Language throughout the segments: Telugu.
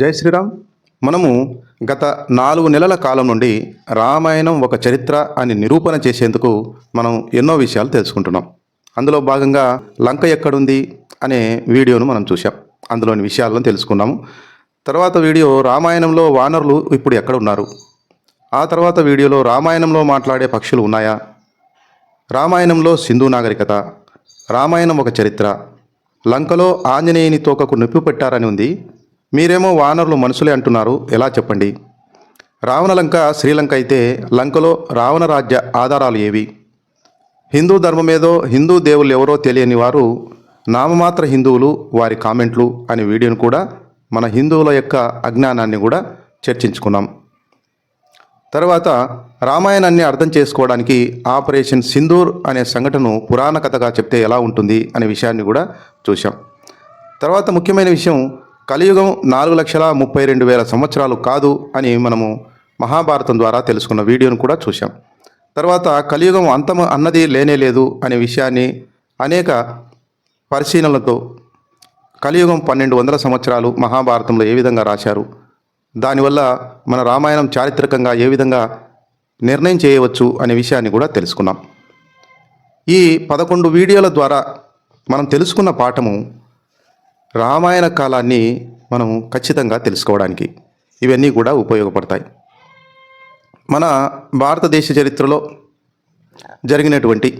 జై శ్రీరామ్. మనము గత నాలుగు నెలల కాలం నుండి రామాయణం ఒక చరిత్ర అని నిరూపణ చేసేందుకు మనం ఎన్నో విషయాలు తెలుసుకుంటున్నాం. అందులో భాగంగా లంక ఎక్కడుంది అనే వీడియోను మనం చూసాం అందులోని విషయాలను తెలుసుకున్నాము. తర్వాత వీడియో రామాయణంలో వానరులు ఇప్పుడు ఎక్కడ ఉన్నారు? ఆ తర్వాత వీడియోలో రామాయణంలో మాట్లాడే పక్షులు ఉన్నాయా? రామాయణంలో సింధు నాగరికత రామాయణం ఒక చరిత్ర లంకలో ఆంజనేయుని తోకకు నొప్పి పెట్టారని ఉంది. మీరేమో వానరులు మనుషులే అంటున్నారు. ఎలా చెప్పండి? రావణలంక శ్రీలంక అయితే లంకలో రావణ రాజ్య ఆధారాలు ఏవి? హిందూ ధర్మమేదో హిందూ దేవుళ్ళు ఎవరో తెలియని వారు నామమాత్ర హిందువులు వారి కామెంట్లు అనే వీడియోను కూడా మన హిందువుల యొక్క అజ్ఞానాన్ని కూడా చర్చించుకున్నాం. తర్వాత రామాయణాన్ని అర్థం చేసుకోవడానికి ఆపరేషన్ సింధూర్ అనే సంఘటనను పురాణ కథగా చెప్తే ఎలా ఉంటుంది అనే విషయాన్ని కూడా చూసాం తర్వాత ముఖ్యమైన విషయం కలియుగం నాలుగు లక్షల ముప్పై రెండు వేల సంవత్సరాలు కాదు అని మనము మహాభారతం ద్వారా తెలుసుకున్న వీడియోను కూడా చూసాం తర్వాత కలియుగం అంతము అన్నది లేనే లేదు అనే విషయాన్ని అనేక పరిశీలనలతో కలియుగం పన్నెండు వందల సంవత్సరాలు మహాభారతంలో ఏ విధంగా రాశారు దానివల్ల మన రామాయణం చారిత్రకంగా ఏ విధంగా నిర్ణయం చేయవచ్చు అనే విషయాన్ని కూడా తెలుసుకున్నాం. ఈ పదకొండు వీడియోల ద్వారా మనం తెలుసుకున్న పాఠము రామాయణ కాలాన్ని మనం ఖచ్చితంగా తెలుసుకోవడానికి ఇవన్నీ కూడా ఉపయోగపడతాయి. మన భారతదేశ చరిత్రలో జరిగినటువంటి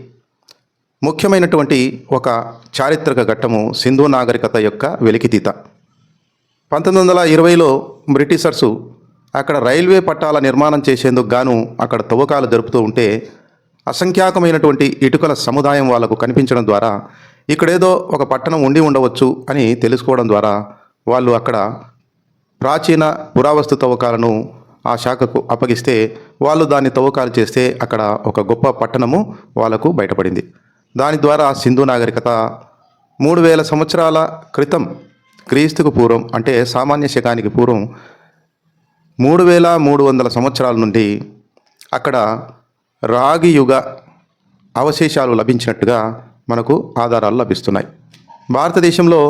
ముఖ్యమైనటువంటి ఒక చారిత్రక ఘట్టము సింధు నాగరికత యొక్క వెలికితీత. పంతొమ్మిది వందల ఇరవైలో బ్రిటిషర్సు అక్కడ రైల్వే పట్టాల నిర్మాణం చేసేందుకు గాను అక్కడ తవ్వకాలు జరుపుతూ ఉంటే అసంఖ్యాకమైనటువంటి ఇటుకల సముదాయం వాళ్ళకు కనిపించడం ద్వారా ఇక్కడేదో ఒక పట్టణం ఉండి ఉండవచ్చు అని తెలుసుకోవడం ద్వారా వాళ్ళు అక్కడ ప్రాచీన పురావస్తు తవ్వకాలను ఆ శాఖకు అప్పగిస్తే వాళ్ళు దాన్ని తవ్వకాలు చేస్తే అక్కడ ఒక గొప్ప పట్టణము వాళ్ళకు బయటపడింది. దాని ద్వారా సింధు నాగరికత మూడు వేల సంవత్సరాల క్రితం క్రీస్తుకు పూర్వం అంటే సామాన్య శకానికి పూర్వం మూడు వేల మూడు వందల సంవత్సరాల నుండి అక్కడ రాగి యుగ అవశేషాలు లభించినట్టుగా మనకు ఆధారాలు లభిస్తున్నాయి. భారతదేశంలో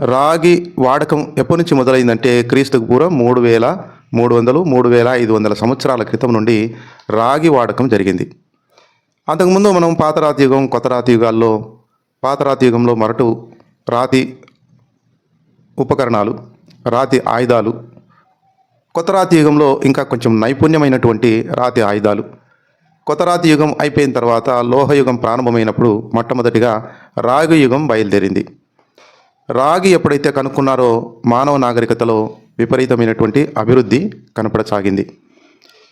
రాగి వాడకం ఎప్పటి నుంచి మొదలైందంటే క్రీస్తుకు పూర్వం మూడు వేల మూడు వందలు మూడు వేల ఐదు వందల సంవత్సరాల క్రితం నుండి రాగి వాడకం జరిగింది. అంతకుముందు మనం పాత రాతి యుగం కొత్త రాతి యుగాల్లో పాత రాతి యుగంలో మరటు రాతి ఉపకరణాలు రాతి ఆయుధాలు కొత్త రాతి యుగంలో ఇంకా కొంచెం నైపుణ్యమైనటువంటి రాతి ఆయుధాలు కొతరాతి యుగం అయిపోయిన తర్వాత లోహయుగం ప్రారంభమైనప్పుడు మొట్టమొదటిగా రాగి యుగం బయలుదేరింది. రాగి ఎప్పుడైతే కనుక్కున్నారో మానవ నాగరికతలో విపరీతమైనటువంటి అభివృద్ధి కనపడసాగింది.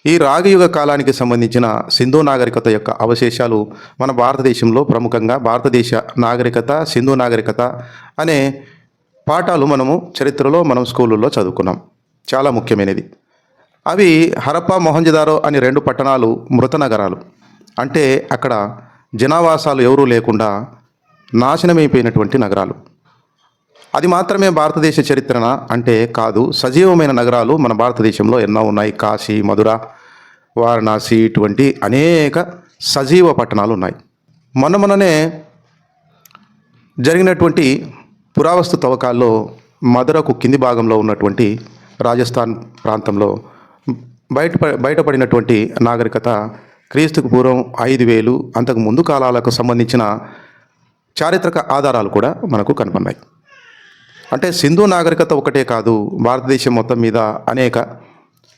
ఈ రాగి యుగ కాలానికి సంబంధించిన సింధు నాగరికత యొక్క అవశేషాలు మన భారతదేశంలో ప్రముఖంగా భారతదేశ నాగరికత సింధు నాగరికత అనే పాఠాలు మనము చరిత్రలో మనం స్కూళ్ళల్లో చదువుకున్నాం. చాలా ముఖ్యమైనది. అవి హరప్ప మొహంజదారో అని రెండు పట్టణాలు మృత నగరాలు అంటే అక్కడ జనావాసాలు ఎవరూ లేకుండా నాశనమైపోయినటువంటి నగరాలు. అది మాత్రమే భారతదేశ చరిత్రన? అంటే కాదు. సజీవమైన నగరాలు మన భారతదేశంలో ఎన్నో ఉన్నాయి. కాశీ మధుర వారణాసి ఇటువంటి అనేక సజీవ పట్టణాలు ఉన్నాయి. మొన్న మొన్ననే జరిగినటువంటి పురావస్తు తవ్వకాల్లో మధురకు కింది భాగంలో ఉన్నటువంటి రాజస్థాన్ ప్రాంతంలో బయట బయటపడినటువంటి నాగరికత క్రీస్తుకు పూర్వం ఐదు వేలు అంతకు ముందు కాలాలకు సంబంధించిన చారిత్రక ఆధారాలు కూడా మనకు కనపడినాయి అంటే సింధు నాగరికత ఒకటే కాదు భారతదేశం మొత్తం మీద అనేక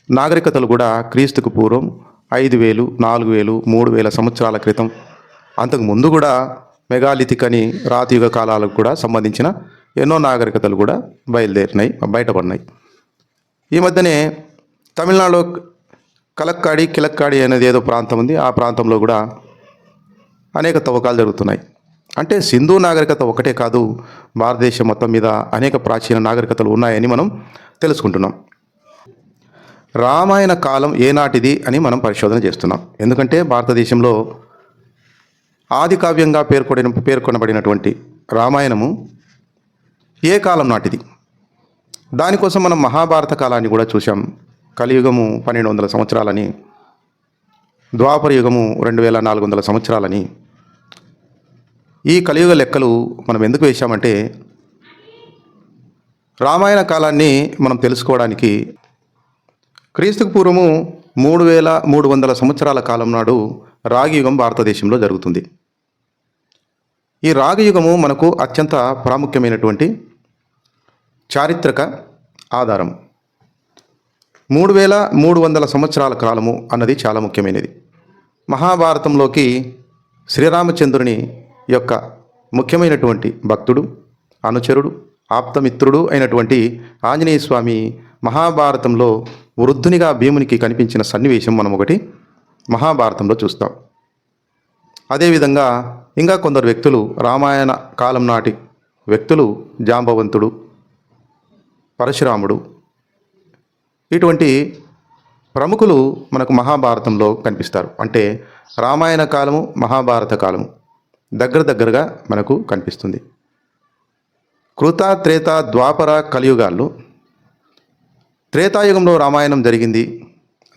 నాగరికతలు కూడా క్రీస్తుకు పూర్వం ఐదు వేలు నాలుగు వేలు మూడు వేల సంవత్సరాల క్రితం అంతకు ముందు కూడా మెగాలిథిక్ అని రాతియుగ కాలాలకు కూడా సంబంధించిన ఎన్నో నాగరికతలు కూడా బయలుదేరినాయి బయటపడినాయి. ఈ మధ్యనే తమిళనాడులో కలక్కాడి కిలక్కాడి అనేది ఏదో ప్రాంతం ఉంది. ఆ ప్రాంతంలో కూడా అనేక తవ్వకాలు జరుగుతున్నాయి. అంటే సింధు నాగరికత ఒకటే కాదు భారతదేశం మొత్తం మీద అనేక ప్రాచీన నాగరికతలు ఉన్నాయని మనం తెలుసుకుంటున్నాం. రామాయణ కాలం ఏనాటిది అని మనం పరిశోధన చేస్తున్నాం. ఎందుకంటే భారతదేశంలో ఆది కావ్యంగా పేర్కొడిన పేర్కొనబడినటువంటి రామాయణము ఏ కాలం నాటిది? దానికోసం మనం మహాభారత కాలాన్ని కూడా చూసాం కలియుగము పన్నెండు వందల సంవత్సరాలని ద్వాపర యుగము రెండు వేల నాలుగు వందల సంవత్సరాలని. ఈ కలియుగ లెక్కలు మనం ఎందుకు వేశామంటే రామాయణ కాలాన్ని మనం తెలుసుకోవడానికి క్రీస్తుకు పూర్వము మూడు వేల మూడు వందల సంవత్సరాల కాలం నాడు రాగియుగం భారతదేశంలో జరుగుతుంది. ఈ రాగయుగము మనకు అత్యంత ప్రాముఖ్యమైనటువంటి చారిత్రక ఆధారం. మూడు వేల మూడు వందల సంవత్సరాల కాలము అన్నది చాలా ముఖ్యమైనది. మహాభారతంలోకి శ్రీరామచంద్రుని యొక్క ముఖ్యమైనటువంటి భక్తుడు అనుచరుడు ఆప్తమిత్రుడు అయినటువంటి ఆంజనేయ స్వామి మహాభారతంలో వృద్ధునిగా భీమునికి కనిపించిన సన్నివేశం మనం ఒకటి మహాభారతంలో చూస్తాం. అదేవిధంగా ఇంకా కొందరు వ్యక్తులు రామాయణ కాలం నాటి వ్యక్తులు జాంబవంతుడు పరశురాముడు ఇటువంటి ప్రముఖులు మనకు మహాభారతంలో కనిపిస్తారు. అంటే రామాయణ కాలము మహాభారత కాలము దగ్గర దగ్గరగా మనకు కనిపిస్తుంది. కృత త్రేత ద్వాపర కలియుగాల్లో త్రేతాయుగంలో రామాయణం జరిగింది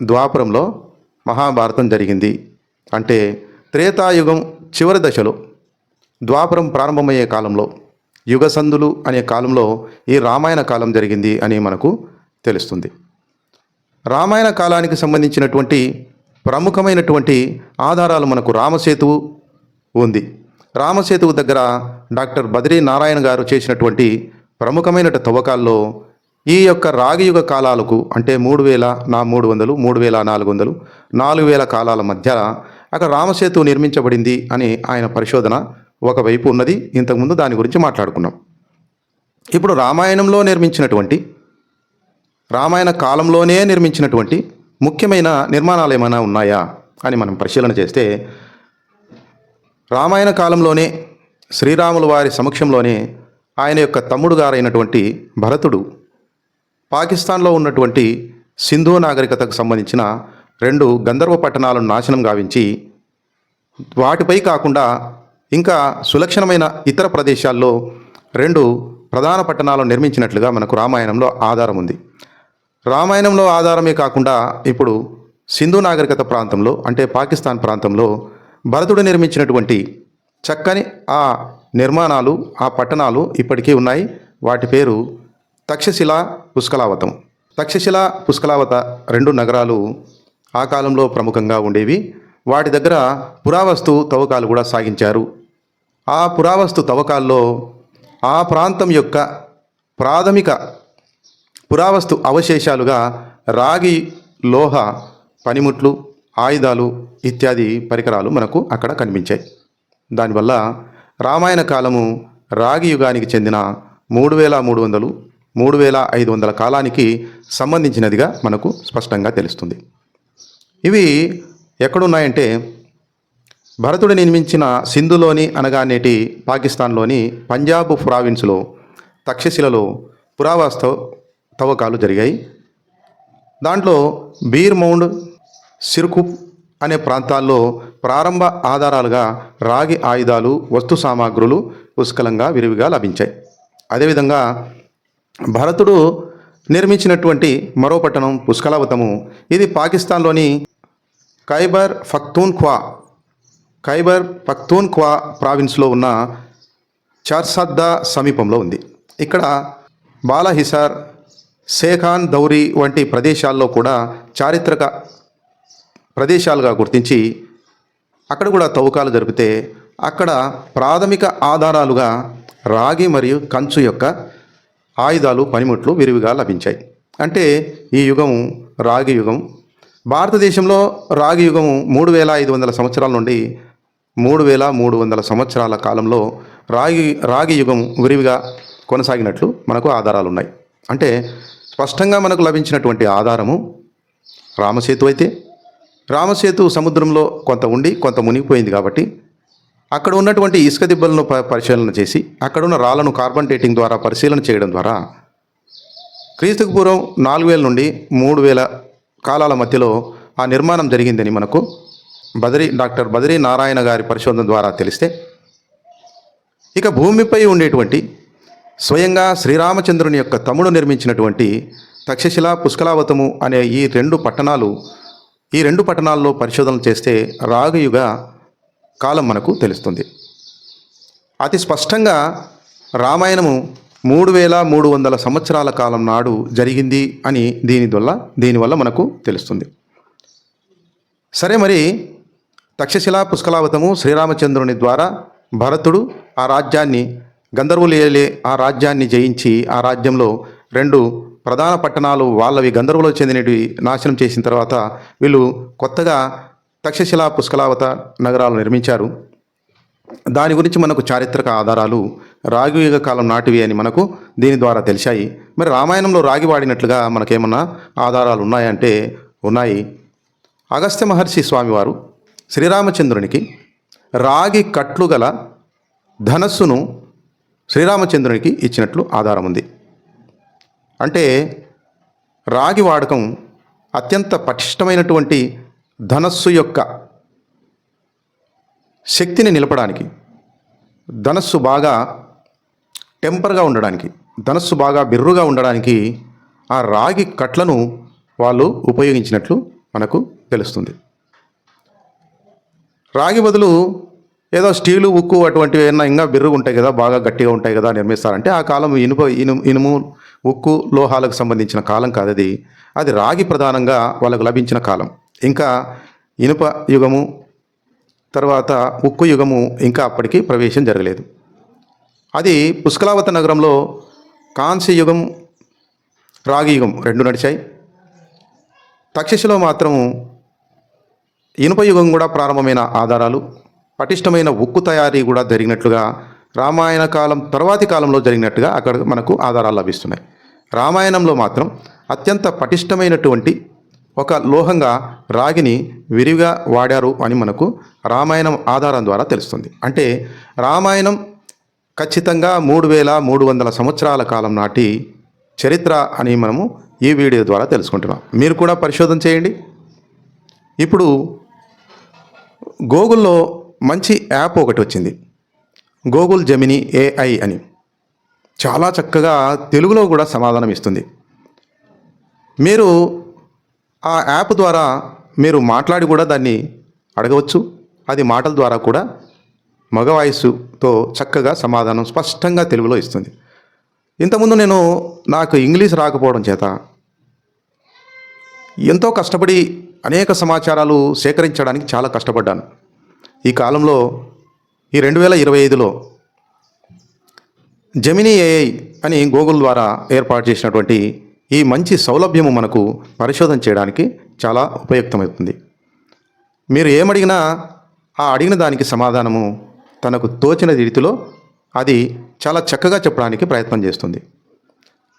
ద్వాపరంలో మహాభారతం జరిగింది. అంటే త్రేతాయుగం చివరి దశలో ద్వాపరం ప్రారంభమయ్యే కాలంలో యుగసంధులు అనే కాలంలో ఈ రామాయణ కాలం జరిగింది అని మనకు తెలుస్తుంది. రామాయణ కాలానికి సంబంధించినటువంటి ప్రముఖమైనటువంటి ఆధారాలు మనకు రామసేతువు ఉంది. రామసేతువు దగ్గర డాక్టర్ బద్రీ నారాయణ గారు చేసినటువంటి ప్రముఖమైన తవ్వకాల్లో ఈ యొక్క రాగియుగ కాలాలకు అంటే మూడు వేల నా మూడు వందలు మూడు వేల నాలుగు వందలు నాలుగు వేల కాలాల మధ్య అక్కడ రామసేతు నిర్మించబడింది అని ఆయన పరిశోధన ఒకవైపు ఉన్నది. ఇంతకుముందు దాని గురించి మాట్లాడుకున్నాం. ఇప్పుడు రామాయణంలో నిర్మించినటువంటి రామాయణ కాలంలోనే నిర్మించినటువంటి ముఖ్యమైన నిర్మాణాలు ఏమైనా ఉన్నాయా అని మనం పరిశీలన చేస్తే రామాయణ కాలంలోనే శ్రీరాముల వారి సమక్షంలోనే ఆయన యొక్క తమ్ముడు గారైనటువంటి భరతుడు పాకిస్తాన్లో ఉన్నటువంటి సింధు నాగరికతకు సంబంధించిన రెండు గంధర్వ పట్టణాలను నాశనం గావించి వాటిపై కాకుండా ఇంకా సులక్షణమైన ఇతర ప్రదేశాల్లో రెండు ప్రధాన పట్టణాలను నిర్మించినట్లుగా మనకు రామాయణంలో ఆధారం ఉంది. రామాయణంలో ఆధారమే కాకుండా ఇప్పుడు సింధు నాగరికత ప్రాంతంలో అంటే పాకిస్తాన్ ప్రాంతంలో భరతుడు నిర్మించినటువంటి చక్కని ఆ నిర్మాణాలు ఆ పట్టణాలు ఇప్పటికీ ఉన్నాయి. వాటి పేరు తక్షశిల పుష్కలావతం. తక్షశిల పుష్కలావత రెండు నగరాలు ఆ కాలంలో ప్రముఖంగా ఉండేవి. వాటి దగ్గర పురావస్తు తవ్వకాలు కూడా సాగించారు. ఆ పురావస్తు తవ్వకాల్లో ఆ ప్రాంతం యొక్క ప్రాథమిక పురావస్తు అవశేషాలుగా రాగి లోహ పనిముట్లు ఆయుధాలు ఇత్యాది పరికరాలు మనకు అక్కడ కనిపించాయి. దానివల్ల రామాయణ కాలము రాగి యుగానికి చెందిన మూడు వేల మూడు వందలు మూడు వేల ఐదు వందల కాలానికి సంబంధించినదిగా మనకు స్పష్టంగా తెలుస్తుంది. ఇవి ఎక్కడున్నాయంటే భరతుడు నిర్మించిన సింధులోని అనగా నేటి పాకిస్తాన్లోని పంజాబ్ ప్రావిన్స్లో తక్షశిలలో పురావస్తు తవ్వకాలు జరిగాయి. దాంట్లో బీర్ మౌండ్ సిర్కుప్ అనే ప్రాంతాల్లో ప్రారంభ ఆధారాలుగా రాగి ఆయుధాలు వస్తు సామాగ్రులు పుష్కలంగా విరివిగా లభించాయి. అదేవిధంగా భరతుడు నిర్మించినటువంటి మరో పట్టణం పుష్కలావతము. ఇది పాకిస్తాన్లోని ఖైబర్ ఫక్తూన్ఖ్వా ఖైబర్ పఖ్తూన్ఖ్వా ప్రావిన్స్లో ఉన్న చార్సద్దా సమీపంలో ఉంది. ఇక్కడ బాలాహిసార్ సేఖాన్ దౌరి వంటి ప్రదేశాల్లో కూడా చారిత్రక ప్రదేశాలుగా గుర్తించి అక్కడ కూడా తవ్వకాలు జరిపితే అక్కడ ప్రాథమిక ఆధారాలుగా రాగి మరియు కంచు యొక్క ఆయుధాలు పనిముట్లు విరివిగా లభించాయి. అంటే ఈ యుగం రాగి యుగం. భారతదేశంలో రాగి యుగం మూడు వేల ఐదు వందల సంవత్సరాల నుండి మూడు వేల మూడు వందల సంవత్సరాల కాలంలో రాగి రాగి యుగం విరివిగా కొనసాగినట్లు మనకు ఆధారాలు ఉన్నాయి అంటే స్పష్టంగా మనకు లభించినటువంటి ఆధారము రామసేతు అయితే. రామసేతు సముద్రంలో కొంత ఉండి కొంత మునిగిపోయింది కాబట్టి అక్కడ ఉన్నటువంటి ఇసుక దిబ్బలను ప పరిశీలన చేసి అక్కడున్న రాళ్ళను కార్బన్ డేటింగ్ ద్వారా పరిశీలన చేయడం ద్వారా క్రీస్తుకు పూర్వం నాలుగు వేల నుండి మూడు వేల కాలాల మధ్యలో ఆ నిర్మాణం జరిగిందని మనకు బదరి డాక్టర్ బదరీ నారాయణ గారి పరిశోధన ద్వారా తెలిస్తే ఇక భూమిపై ఉండేటువంటి స్వయంగా శ్రీరామచంద్రుని యొక్క తమ్ముడు నిర్మించినటువంటి తక్షశిల పుష్కలావతము అనే ఈ రెండు పట్టణాలు ఈ రెండు పట్టణాల్లో పరిశోధనలు చేస్తే రాగయుగ కాలం మనకు తెలుస్తుంది. అతి స్పష్టంగా రామాయణము మూడు వేల మూడు వందల సంవత్సరాల కాలం నాడు జరిగింది అని దీని వల్ల దీనివల్ల మనకు తెలుస్తుంది. సరే మరి తక్షశిల పుష్కలావతము శ్రీరామచంద్రుని ద్వారా భరతుడు ఆ రాజ్యాన్ని గంధర్వులు ఏలే ఆ రాజ్యాన్ని జయించి ఆ రాజ్యంలో రెండు ప్రధాన పట్టణాలు వాళ్ళవి గంధర్వులో చెందినవి నాశనం చేసిన తర్వాత వీళ్ళు కొత్తగా తక్షశిల పుష్కలావత నగరాలు నిర్మించారు. దాని గురించి మనకు చారిత్రక ఆధారాలు రాగియుగ కాలం నాటివి అని మనకు దీని ద్వారా తెలిసాయి మరి రామాయణంలో రాగి వాడినట్లుగా మనకేమన్నా ఆధారాలు ఉన్నాయంటే ఉన్నాయి. అగస్త్య మహర్షి స్వామివారు శ్రీరామచంద్రునికి రాగి కట్లు గల ధనస్సును శ్రీరామచంద్రునికి ఇచ్చినట్లు ఆధారం ఉంది. అంటే రాగి వాడకం అత్యంత పటిష్టమైనటువంటి ధనస్సు యొక్క శక్తిని నిలపడానికి ధనస్సు బాగా టెంపర్గా ఉండడానికి ధనస్సు బాగా బిర్రుగా ఉండడానికి ఆ రాగి కట్లను వాళ్ళు ఉపయోగించినట్లు మనకు తెలుస్తుంది. రాగి బదులు ఏదో స్టీలు ఉక్కు అటువంటివి ఏమన్నా ఇంకా బిర్రుగా ఉంటాయి కదా బాగా గట్టిగా ఉంటాయి కదా నిర్మిస్తారంటే ఆ కాలం ఇనుప ఇనుము ఇనుము ఉక్కు లోహాలకు సంబంధించిన కాలం కాదు అది. అది రాగి ప్రధానంగా వాళ్ళకు లభించిన కాలం. ఇంకా ఇనుప యుగము తర్వాత ఉక్కు యుగము ఇంకా అప్పటికి ప్రవేశం జరగలేదు. అది పుష్కలావత నగరంలో కాంస్య యుగం రాగి యుగం రెండు నడిచాయి. తక్షశిలో మాత్రం ఇనుప యుగం కూడా ప్రారంభమైన ఆధారాలు. పటిష్టమైన ఉక్కు తయారీ కూడా జరిగినట్లుగా రామాయణ కాలం తర్వాతి కాలంలో జరిగినట్టుగా అక్కడ మనకు ఆధారాలు లభిస్తున్నాయి. రామాయణంలో మాత్రం అత్యంత పటిష్టమైనటువంటి ఒక లోహంగా రాగిని విరివిగా వాడారు అని మనకు రామాయణం ఆధారం ద్వారా తెలుస్తుంది. అంటే రామాయణం ఖచ్చితంగా మూడు వేల మూడు వందల సంవత్సరాల కాలం నాటి చరిత్ర అని మనము ఈ వీడియో ద్వారా తెలుసుకుంటున్నాం. మీరు కూడా పరిశోధన చేయండి. ఇప్పుడు గూగుల్లో మంచి యాప్ ఒకటి వచ్చింది. గూగుల్ జెమిని ఏఐ అని. చాలా చక్కగా తెలుగులో కూడా సమాధానం ఇస్తుంది. మీరు ఆ యాప్ ద్వారా మీరు మాట్లాడి కూడా దాన్ని అడగవచ్చు. అది మాటల ద్వారా కూడా మగ వాయిస్తో చక్కగా సమాధానం స్పష్టంగా తెలుగులో ఇస్తుంది. ఇంతకుముందు నేను నాకు ఇంగ్లీష్ రాకపోవడం చేత ఎంతో కష్టపడి అనేక సమాచారాలు సేకరించడానికి చాలా కష్టపడ్డాను. ఈ కాలంలో ఈ రెండు వేల ఇరవై ఐదులో జమినీ ఏఐ అని గూగుల్ ద్వారా ఏర్పాటు చేసినటువంటి ఈ మంచి సౌలభ్యము మనకు పరిశోధన చేయడానికి చాలా ఉపయుక్తమవుతుంది. మీరు ఏమడిగినా ఆ అడిగిన దానికి సమాధానము తనకు తోచిన రీతిలో అది చాలా చక్కగా చెప్పడానికి ప్రయత్నం చేస్తుంది.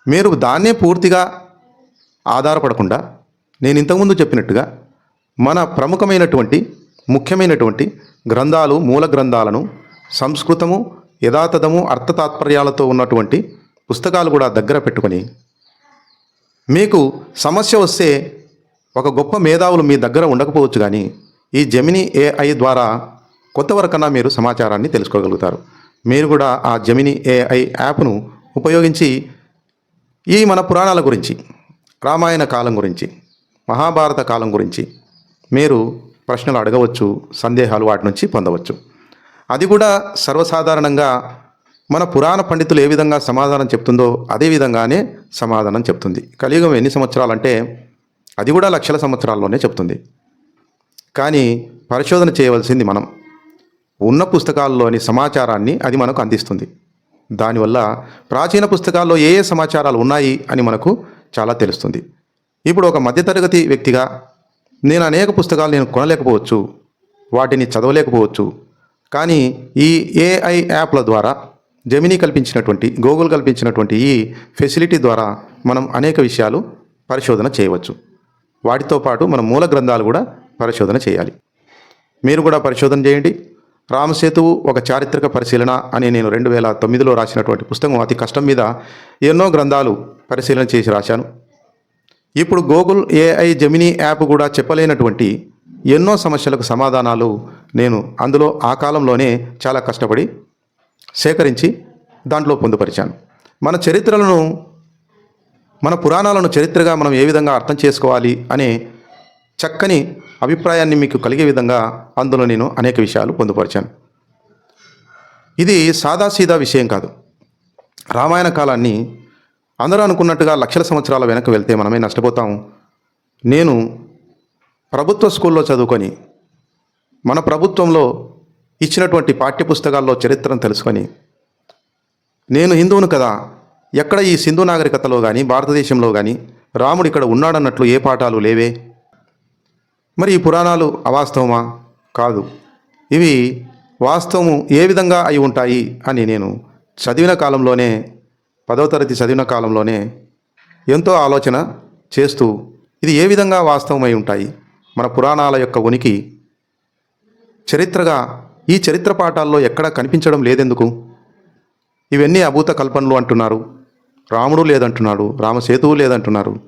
మీరు దాన్నే పూర్తిగా ఆధారపడకుండా నేను ఇంతకుముందు చెప్పినట్టుగా మన ప్రముఖమైనటువంటి ముఖ్యమైనటువంటి గ్రంథాలు మూల గ్రంథాలను సంస్కృతము యథాతథము అర్థతాత్పర్యాలతో ఉన్నటువంటి పుస్తకాలు కూడా దగ్గర పెట్టుకొని మీకు సమస్య వస్తే ఒక గొప్ప మేధావులు మీ దగ్గర ఉండకపోవచ్చు కానీ ఈ జమిని ఏఐ ద్వారా కొంతవరకన్నా మీరు సమాచారాన్ని తెలుసుకోగలుగుతారు. మీరు కూడా ఆ జమిని ఏఐ యాప్ను ఉపయోగించి ఈ మన పురాణాల గురించి రామాయణ కాలం గురించి మహాభారత కాలం గురించి మీరు ప్రశ్నలు అడగవచ్చు సందేహాలు వాటి నుంచి పొందవచ్చు. అది కూడా సర్వసాధారణంగా మన పురాణ పండితులు ఏ విధంగా సమాధానం చెప్తుందో అదే విధంగానే సమాధానం చెప్తుంది. కలియుగం ఎన్ని సంవత్సరాలంటే అది కూడా లక్షల సంవత్సరాల్లోనే చెప్తుంది. కానీ పరిశోధన చేయవలసింది మనం. ఉన్న పుస్తకాల్లోని సమాచారాన్ని అది మనకు అందిస్తుంది. దానివల్ల ప్రాచీన పుస్తకాల్లో ఏ ఏ సమాచారాలు ఉన్నాయి అని మనకు చాలా తెలుస్తుంది. ఇప్పుడు ఒక మధ్యతరగతి వ్యక్తిగా నేను అనేక పుస్తకాలు నేను కొనలేకపోవచ్చు వాటిని చదవలేకపోవచ్చు. కానీ ఈ ఏఐ యాప్ల ద్వారా జమినీ కల్పించినటువంటి గూగుల్ కల్పించినటువంటి ఈ ఫెసిలిటీ ద్వారా మనం అనేక విషయాలు పరిశోధన చేయవచ్చు. వాటితో పాటు మన మూల గ్రంథాలు కూడా పరిశోధన చేయాలి. మీరు కూడా పరిశోధన చేయండి. రామసేతువు ఒక చారిత్రక పరిశీలన అని నేను రెండు వేల తొమ్మిదిలో రాసినటువంటి పుస్తకం అతి కష్టం మీద ఎన్నో గ్రంథాలు పరిశీలన చేసి రాశాను. ఇప్పుడు గూగుల్ ఏఐ జమినీ యాప్ కూడా చెప్పలేనటువంటి ఎన్నో సమస్యలకు సమాధానాలు నేను అందులో ఆ కాలంలోనే చాలా కష్టపడి సేకరించి దాంట్లో పొందుపరిచాను. మన చరిత్రలను మన పురాణాలను చరిత్రగా మనం ఏ విధంగా అర్థం చేసుకోవాలి అనే చక్కని అభిప్రాయాన్ని మీకు కలిగే విధంగా అందులో నేను అనేక విషయాలు పొందుపరిచాను. ఇది సాదాసీదా విషయం కాదు. రామాయణ కాలాన్ని అందరూ అనుకున్నట్టుగా లక్షల సంవత్సరాల వెనక్కి వెళ్తే మనమే నష్టపోతాం. నేను ప్రభుత్వ స్కూల్లో చదువుకొని మన ప్రభుత్వంలో ఇచ్చినటువంటి పాఠ్యపుస్తకాల్లో చరిత్రను తెలుసుకొని నేను హిందువును కదా ఎక్కడ ఈ సింధు నాగరికతలో కానీ భారతదేశంలో కానీ రాముడు ఇక్కడ ఉన్నాడన్నట్లు ఏ పాఠాలు లేవే? మరి ఈ పురాణాలు అవాస్తవమా? కాదు. ఇవి వాస్తవము ఏ విధంగా అయి ఉంటాయి అని నేను చదివిన కాలంలోనే పదవ తరగతి చదివిన కాలంలోనే ఎంతో ఆలోచన చేస్తూ ఇది ఏ విధంగా వాస్తవమై ఉంటాయి? మన పురాణాల యొక్క ఉనికి చరిత్రగా ఈ చరిత్ర పాఠాల్లో ఎక్కడా కనిపించడం లేదెందుకు? ఇవన్నీ అభూత కల్పనలు అంటున్నారు. రాముడు లేదంటున్నాడు రామసేతువు లేదంటున్నారు.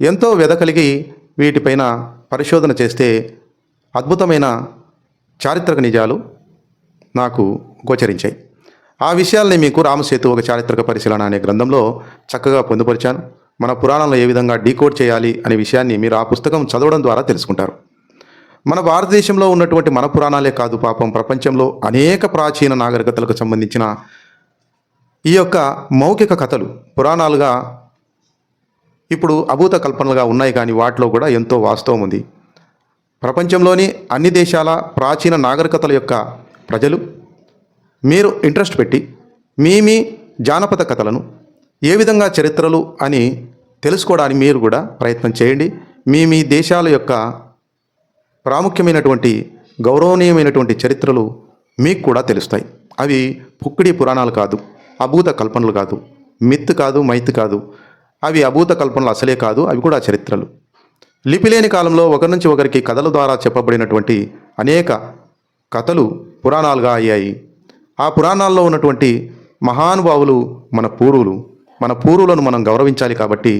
ఎంతో వెదకలిగి వీటిపైన పరిశోధన చేస్తే అద్భుతమైన చారిత్రక నిజాలు నాకు గోచరించాయి. ఆ విషయాల్ని మీకు రామసేతు ఒక చారిత్రక పరిశీలన అనే గ్రంథంలో చక్కగా పొందుపరిచాను. మన పురాణంలో ఏ విధంగా డీకోడ్ చేయాలి అనే విషయాన్ని మీరు ఆ పుస్తకం చదవడం ద్వారా తెలుసుకుంటారు. మన భారతదేశంలో ఉన్నటువంటి మన పురాణాలే కాదు పాపం ప్రపంచంలో అనేక ప్రాచీన నాగరికతలకు సంబంధించిన ఈ యొక్క మౌఖిక కథలు పురాణాలుగా ఇప్పుడు అభూత కల్పనలుగా ఉన్నాయి కానీ వాటిలో కూడా ఎంతో వాస్తవం ఉంది. ప్రపంచంలోని అన్ని దేశాల ప్రాచీన నాగరికతల యొక్క ప్రజలు మీరు ఇంట్రెస్ట్ పెట్టి మీ మీ జానపద కథలను ఏ విధంగా చరిత్రలు అని తెలుసుకోవడానికి మీరు కూడా ప్రయత్నం చేయండి. మీ మీ దేశాల యొక్క ప్రాముఖ్యమైనటువంటి గౌరవనీయమైనటువంటి చరిత్రలు మీకు కూడా తెలుస్తాయి. అవి పుక్కిడి పురాణాలు కాదు అభూత కల్పనలు కాదు మిత్ కాదు మైత్ కాదు. అవి అభూత కల్పనలు అసలే కాదు అవి కూడా చరిత్రలు. లిపిలేని కాలంలో ఒకరి నుంచి ఒకరికి కథల ద్వారా చెప్పబడినటువంటి అనేక కథలు పురాణాలుగా అయ్యాయి. ఆ పురాణాల్లో ఉన్నటువంటి మహానుభావులు మన పూర్వులు మన పూర్వులను మనం గౌరవించాలి కాబట్టి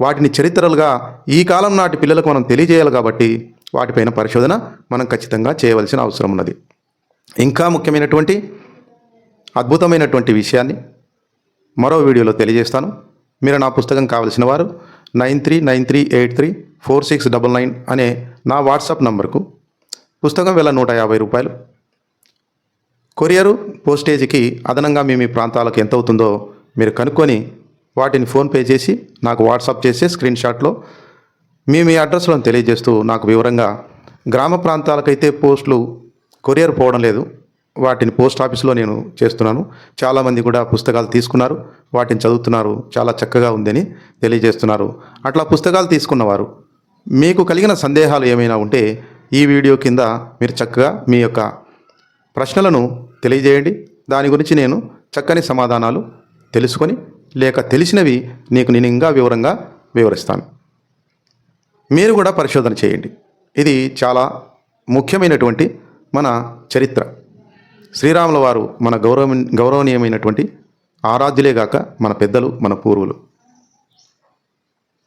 వాటిని చరిత్రలుగా ఈ కాలం నాటి పిల్లలకు మనం తెలియజేయాలి కాబట్టి వాటిపైన పరిశోధన మనం ఖచ్చితంగా చేయవలసిన అవసరం ఉన్నది. ఇంకా ముఖ్యమైనటువంటి అద్భుతమైనటువంటి విషయాన్ని మరో వీడియోలో తెలియజేస్తాను. మీరు నా పుస్తకం కావలసిన వారు nine three nine three eight three four six double nine అనే నా వాట్సాప్ నంబర్కు పుస్తకం వేల నూట యాభై రూపాయలు కొరియరు పోస్టేజీకి అదనంగా మీ మీ ప్రాంతాలకు ఎంత అవుతుందో మీరు కనుక్కొని వాటిని ఫోన్పే చేసి నాకు వాట్సాప్ చేసి స్క్రీన్ షాట్లో మీ మీ అడ్రస్లను తెలియజేస్తూ నాకు వివరంగా గ్రామ ప్రాంతాలకైతే పోస్టులు కొరియర్ పోవడం లేదు. వాటిని పోస్ట్ ఆఫీస్లో నేను చేస్తున్నాను. చాలామంది కూడా పుస్తకాలు తీసుకున్నారు. వాటిని చదువుతున్నారు. చాలా చక్కగా ఉందని తెలియజేస్తున్నారు. అట్లా పుస్తకాలు తీసుకున్నవారు మీకు కలిగిన సందేహాలు ఏమైనా ఉంటే ఈ వీడియో కింద మీరు చక్కగా మీ యొక్క ప్రశ్నలను తెలియజేయండి. దాని గురించి నేను చక్కని సమాధానాలు తెలుసుకొని లేక తెలిసినవి నీకు నేను ఇంకా వివరంగా వివరిస్తాను. మీరు కూడా పరిశోధన చేయండి. ఇది చాలా ముఖ్యమైనటువంటి మన చరిత్ర. శ్రీరాముల వారు మన గౌరవ గౌరవనీయమైనటువంటి ఆరాధ్యులేగాక మన పెద్దలు మన పూర్వులు.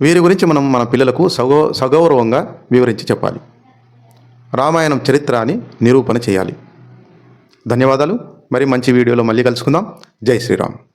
వీరి గురించి మనం మన పిల్లలకు సగౌ సగౌరవంగా వివరించి చెప్పాలి. రామాయణం చరిత్ర అని నిరూపణ చేయాలి. ధన్యవాదాలు. మరి మంచి వీడియోలో మళ్ళీ కలుసుకుందాం. జై శ్రీరామ్.